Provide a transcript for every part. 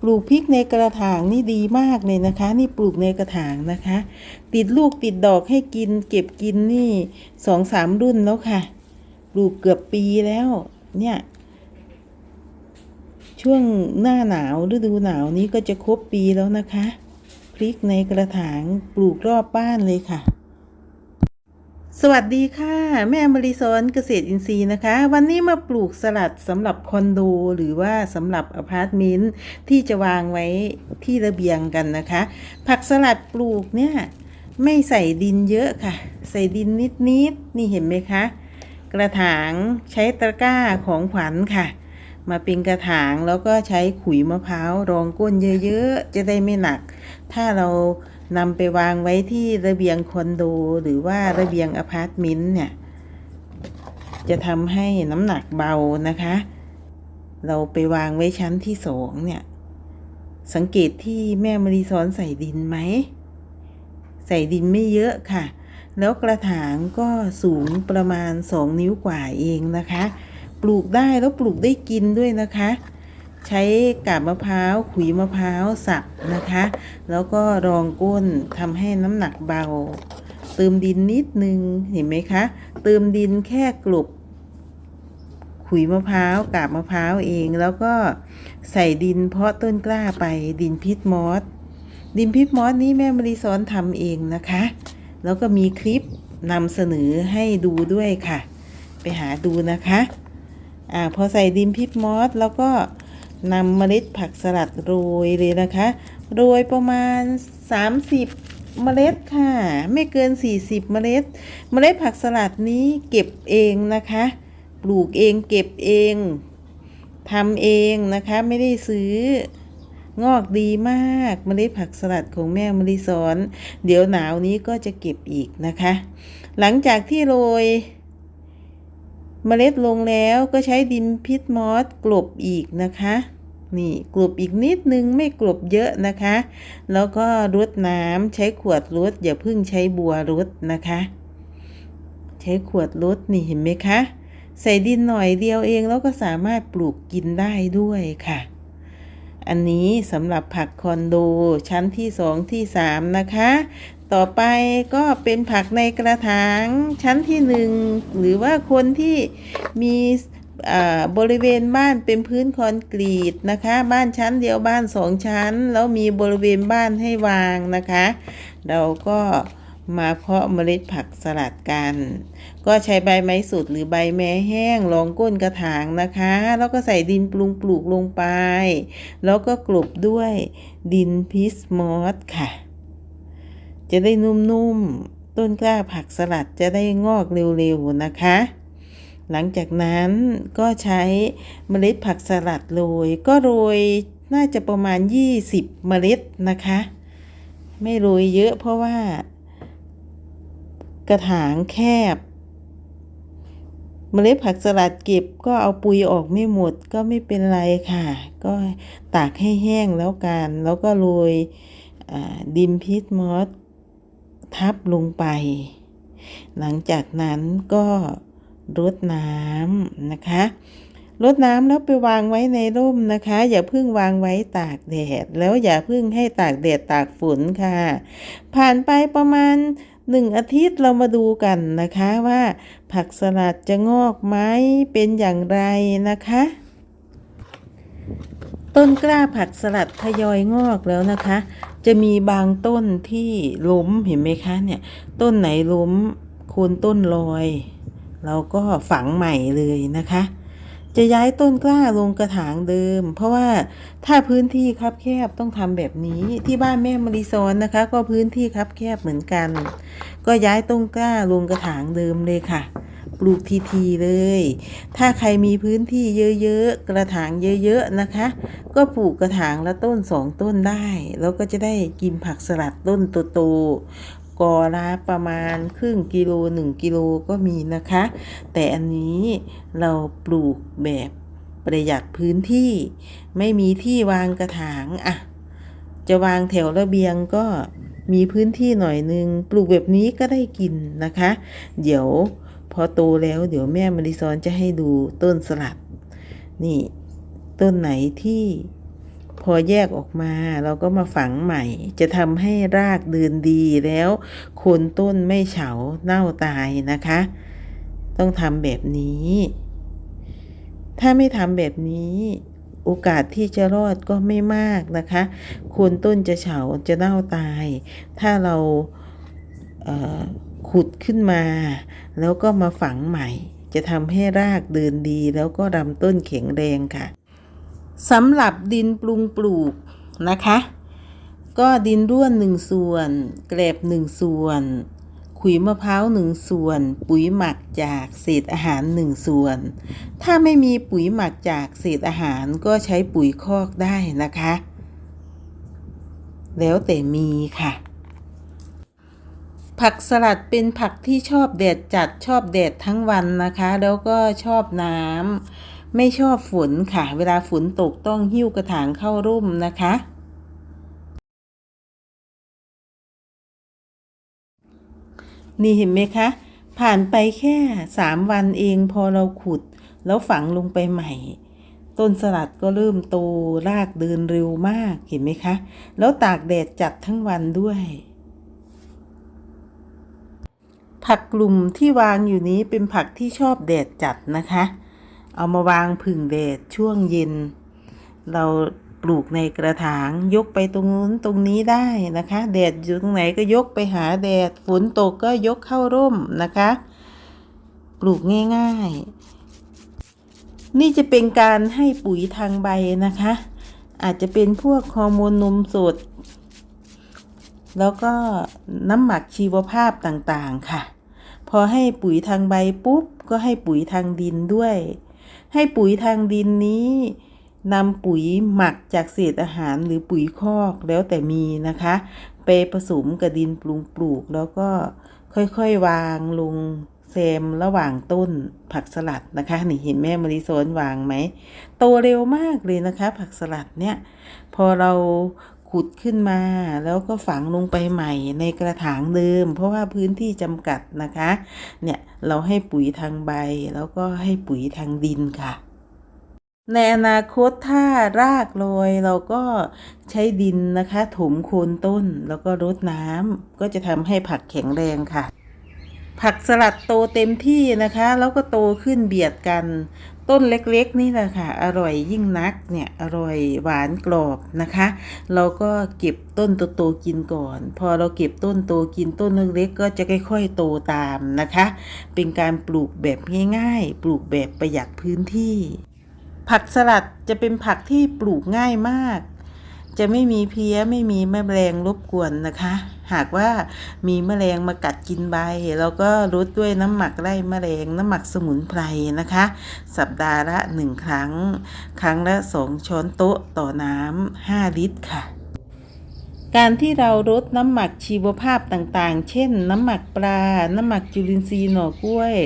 ปลูกพริกในกระถางนี่ดีมากเลยนะคะ นี่ปลูกในกระถางนะคะ ติดลูกติดดอกให้กิน เก็บกินนี่สองสามรุ่นแล้วค่ะ ปลูกเกือบปีแล้ว เนี่ย ช่วงหน้าหนาวฤดูหนาวนี้ก็จะครบปีแล้วนะคะ พริกในกระถางปลูกรอบบ้านเลยค่ะ สวัสดีค่ะ แม่มริซอนเกษตรอินทรีย์นะคะ วันนี้มาปลูกสลัดสำหรับคอนโดหรือว่าสำหรับอพาร์ตเมนต์ที่จะวางไว้ที่ระเบียงกันนะคะ ผักสลัดปลูกเนี่ย ไม่ใส่ดินเยอะค่ะ ใส่ดินนิดๆนนี่เห็นไหมคะ กระถางใช้ตะกร้าของขวัญค่ะ มาเป็นกระถางแล้วก็ใช้ขุยมะพร้าวรองก้นเยอะๆ จะได้ไม่หนัก ถ้าเรา นำไปวางไว้ที่ระเบียงคอนโดหรือว่าระเบียงอพาร์ตเมนต์เนี่ย จะทำให้น้ำหนักเบานะคะ เราไปวางไว้ชั้นที่สองเนี่ย สังเกตที่แม่มารีสอนใส่ดินไหม ใส่ดินไม่เยอะค่ะ แล้วกระถางก็สูงประมาณสองนิ้วกว่าเองนะคะ ปลูกได้แล้วปลูกได้กินด้วยนะคะ ใช้กาบมะพร้าวขุยมะพร้าวสับนะคะ แล้วก็รองก้นทำให้น้ำหนักเบา เติมดินนิดนึงเห็นไหมคะเติมดินแค่กลุบขุยมะพร้าวกาบมะพร้าวเอง แล้วก็ใส่ดินเพาะต้นกล้าไปดินพิษมอสดินพิษมอสนี้แม่มารีสอนทำเองนะคะ แล้วก็มีคลิปนำเสนอให้ดูด้วยค่ะ ไปหาดูนะคะอ่าพอใส่ดินพิษมอสแล้วก็ นำเมล็ดผักสลัดโรยเลยนะคะ โรยประมาณ 30 เมล็ดค่ะ ไม่เกิน 40 เมล็ด เมล็ดผักสลัดนี้เก็บเองนะคะ ปลูกเองเก็บเองทำเองนะคะไม่ได้ซื้องอกดีมากเมล็ดผักสลัดของแม่มะลิสอน เดี๋ยวหนาวนี้ก็จะเก็บอีกนะคะ หลังจากที่โรย เมล็ดลงแล้วก็ใช้ดินพิษมอสกลบอีกนะคะ นี่กลบอีกนิดนึงไม่กลบเยอะนะคะ แล้วก็รดน้ำใช้ขวดรดอย่าเพิ่งใช้บัวรดนะคะ ใช้ขวดรดนี่เห็นไหมคะ ใส่ดินหน่อยเดียวเองแล้วก็สามารถปลูกกินได้ด้วยค่ะ อันนี้สำหรับผักคอนโดชั้นที่สองที่สามนะคะ ต่อไปก็เป็นผักในกระถางชั้นที่หนึ่งหรือว่าคนที่มีบริเวณบ้านเป็นพื้นคอนกรีตนะคะ บ้านชั้นเดียวบ้านสองชั้น แล้วมีบริเวณบ้านให้วางนะคะ เราก็มาเพาะเมล็ดผักสลัดกัน ก็ใช้ใบไม้สดหรือใบแม้แห้งรองก้นกระถางนะคะ แล้วก็ใส่ดินปรุงปลูกลงไป แล้วก็กลบด้วยดินพิสมอสค่ะ จะได้นุ่มๆ ต้นกล้าผักสลัดจะได้งอกเร็วๆนะคะ หลังจากนั้นก็ใช้เมล็ดผักสลัดโรย ก็โรยน่าจะประมาณ 20 เมล็ดนะคะ ไม่โรยเยอะเพราะว่า กระถางแคบ เมล็ดผักสลัดเก็บก็เอาปุยออกไม่หมดก็ไม่เป็นไรค่ะ ก็ตากให้แห้งแล้วกัน แล้วก็โรยดินพิษมอส ทับลงไป หลังจากนั้นก็รดน้ำนะคะรดน้ำแล้วไปวางไว้ในร่มนะคะ อย่าเพิ่งวางไว้ตากแดด แล้วอย่าเพิ่งให้ตากแดดตากฝนค่ะ ผ่านไปประมาณหนึ่งอาทิตย์เรามาดูกันนะคะว่าผักสลัดจะงอกไหมเป็นอย่างไรนะคะ ต้นกล้าผักสลัดทยอยงอกแล้วนะคะ จะมีบางต้นที่ล้มเห็นไหมคะเนี่ย ต้นไหนล้มโคนต้นลอย เราก็ฝังใหม่เลยนะคะ จะย้ายต้นกล้าลงกระถางเดิม เพราะว่าถ้าพื้นที่คับแคบต้องทำแบบนี้ที่บ้านแม่มาริซอนนะคะ ก็พื้นที่คับแคบเหมือนกัน ก็ย้ายต้นกล้าลงกระถางเดิมเลยค่ะ ปลูกทีๆเลย ถ้าใครมีพื้นที่เยอะๆ กระถางเยอะๆนะคะ ก็ปลูกกระถางละต้นสองต้นได้ แล้วก็จะได้กินผักสลัดต้นโตๆกอละประมาณครึ่งกิโลหนึ่งกิโลก็มีนะคะ แต่อันนี้เราปลูกแบบประหยัดพื้นที่ไม่มีที่วางกระถางอะจะวางแถวระเบียงก็มีพื้นที่หน่อยนึง ปลูกแบบนี้ก็ได้กินนะคะ เดี๋ยว อโตแล้วเดี๋ยวแม่มาริซอนจะให้ดูต้นสลัดนี่ ต้นไหนที่พอแยกออกมาเราก็มาฝังใหม่ จะทำให้รากเดินดีแล้วโคนต้นไม่เฉาเน่าตายนะคะ ต้องทำแบบนี้ ถ้าไม่ทำแบบนี้ โอกาสที่จะรอดก็ไม่มากนะคะโคนต้นจะเฉาจะเน่าตาย ถ้าเราเขุดขึ้นมา แล้วก็มาฝังใหม่ จะทำให้รากเดินดี แล้วก็ลำต้นแข็งแรงค่ะสำหรับดินปรุงปลูกนะคะ ก็ดินร่วนหนึ่งส่วน แกลบหนึ่งส่วน ขุยมะพร้าวหนึ่งส่วน ปุ๋ยหมักจากเศษอาหารหนึ่งส่วน ถ้าไม่มีปุ๋ยหมักจากเศษอาหารก็ใช้ปุ๋ยคอกได้นะคะ แล้วแต่มีค่ะ ผักสลัดเป็นผักที่ชอบแดดจัดชอบแดดทั้งวันนะคะ แล้วก็ชอบน้ำไม่ชอบฝนค่ะ เวลาฝนตกต้องหิ้วกระถางเข้าร่มนะคะ นี่เห็นไหมคะ ผ่านไปแค่สามวันเองพอเราขุด แล้วฝังลงไปใหม่ต้นสลัดก็เริ่มโตรากเดินเร็วมากเห็นไหมคะ แล้วตากแดดจัดทั้งวันด้วย ผักกลุ่มที่วางอยู่นี้เป็นผักที่ชอบแดดจัดนะคะ เอามาวางผึ่งแดดช่วงเย็น เราปลูกในกระถางยกไปตรงนู้นตรงนี้ได้นะคะ แดดอยู่ตรงไหนก็ยกไปหาแดดฝนตกก็ยกเข้าร่มนะคะ ปลูกง่ายๆ นี่จะเป็นการให้ปุ๋ยทางใบนะคะ อาจจะเป็นพวกฮอร์โมนนมสดแล้วก็น้ำหมักชีวภาพต่างๆ ค่ะ พอให้ปุ๋ยทางใบปุ๊บ ก็ให้ปุ๋ยทางดินด้วย ให้ปุ๋ยทางดินนี้นำปุ๋ยหมักจากเศษอาหารหรือปุ๋ยคอกแล้วแต่มีนะคะ ไปผสมกับดินปรุงปลูก แล้วก็ค่อยๆวางลงแซมระหว่างต้นผักสลัดนะคะ นี่เห็นแม่มาริโซนวางไหม โตเร็วมากเลยนะคะ ผักสลัดเนี่ย พอเรา ขุดขึ้นมา แล้วก็ฝังลงไปใหม่ในกระถางเดิม เพราะว่าพื้นที่จำกัดนะคะ เนี่ยเราให้ปุ๋ยทางใบ แล้วก็ให้ปุ๋ยทางดินค่ะ ในอนาคตถ้ารากโรยเราก็ใช้ดินนะคะถมโคนต้นแล้วก็รดน้ำก็จะทำให้ผักแข็งแรงค่ะผักสลัดโตเต็มที่นะคะ แล้วก็โตขึ้นเบียดกัน ต้นเล็กๆ นี่แหละค่ะ อร่อยยิ่งนักเนี่ยอร่อยหวานกรอบนะคะ เราก็เก็บต้นโตๆกินก่อน พอเราเก็บต้นโตกินต้นเล็กๆก็จะค่อยๆโตตามนะคะ เป็นการปลูกแบบง่ายๆ ปลูกแบบประหยัดพื้นที่ ผักสลัดจะเป็นผักที่ปลูกง่ายมาก จะไม่มีเพี้ยไม่มีแมลงรบกวนนะคะ หากว่ามีแมลงมากัดกินใบเราก็รดด้วยน้ำหมักไล่แมลงน้ำหมักสมุนไพรนะคะ สัปดาห์ละหนึ่งครั้ง ครั้งละสองช้อนโต๊ะต่อน้ำห้าลิตรค่ะ การที่เราลดน้ำหมักชีวภาพต่างๆ เช่น น้ำหมักปลา น้ำหมักจุลินทรีย์หน่อกล้วย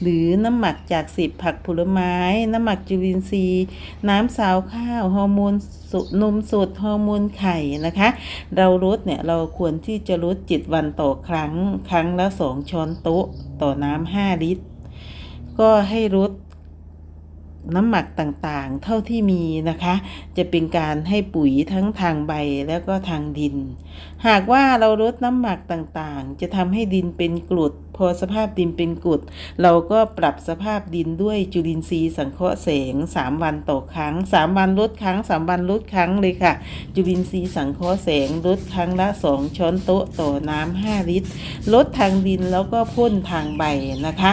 หรือน้ำหมักจากสิบผักผลไม้ น้ำหมักจุลินทรีย์ น้ำสาวข้าวฮอร์โมนสนมสดฮอร์โมนไข่นะคะ เราลดเนี่ยเราควรที่จะลดจิตวันต่อครั้ง ครั้งละสองช้อนโต๊ะ ต่อน้ำห้าลิตร ก็ให้ลด น้ำหมักต่างๆ เท่าที่มีนะคะ จะเป็นการให้ปุ๋ยทั้งทางใบแล้วก็ทางดิน หากว่าเราลดน้ำหมักต่างๆ จะทำให้ดินเป็นกรดพอสภาพดินเป็นกรดเราก็ปรับสภาพดินด้วยจุลินทรีย์สังเคราะห์แสง 3 วันต่อครั้ง 3 วันลดครั้ง 3 วันลดครั้งเลยค่ะ จุลินทรีย์สังเคราะห์แสงลดครั้งละ 2 ช้อนโต๊ะต่อน้ำ5ลิตรลดทางดินแล้วก็พ่นทางใบนะคะ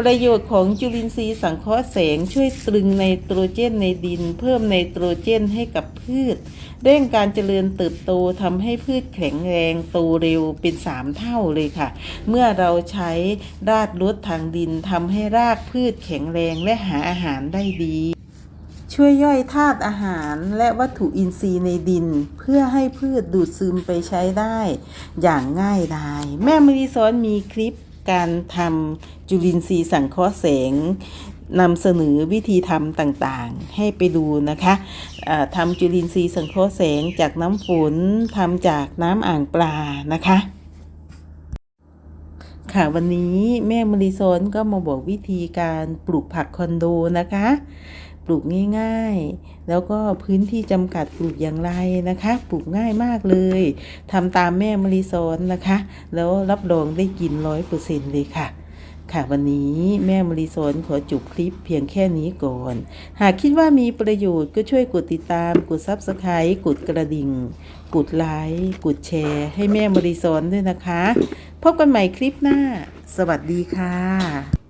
ประโยชน์ของจุลินทรีย์สังเคราะห์แสงช่วยตรึงไนโตรเจนในดิน เพิ่มไนโตรเจนให้กับพืช เร่งการเจริญเติบโตทำให้พืชแข็งแรงโตเร็วเป็น 3 เท่าเลยค่ะ เมื่อเราใช้ราดลดทางดินทำให้รากพืชแข็งแรงและหาอาหารได้ดีช่วยย่อยธาตุอาหารและวัตถุอินทรีย์ในดิน เพื่อให้พืชดูดซึมไปใช้ได้ อย่างง่ายดาย แม่มริซ้อนมีคลิป การทำจุลินทรีย์สังเคราะห์แสงนำเสนอวิธีทำต่างๆ ให้ไปดูนะคะอ่าทำจุลินทรีย์สังเคราะห์แสงจากน้ำฝนทำจากน้ำอ่างปลานะคะค่ะวันนี้แม่มริโซนก็มาบอกวิธีการปลูกผักคอนโดนะคะ ปลูกง่ายๆ แล้วก็พื้นที่จำกัดปลูกอย่างไรนะคะ ปลูกง่ายมากเลยทำตามแม่มะลิสอนนะคะ แล้วรับรองได้กินร้อยเปอร์เซ็นต์เลยค่ะค่ะวันนี้แม่มริสอนขอจบคลิปเพียงแค่นี้ก่อน หากคิดว่ามีประโยชน์ก็ช่วยกดติดตาม กด Subscribe กดกระดิ่ง กดไลค์กดแชร์ ให้แม่มริสอนด้วยนะคะ พบกันใหม่คลิปหน้า สวัสดีค่ะ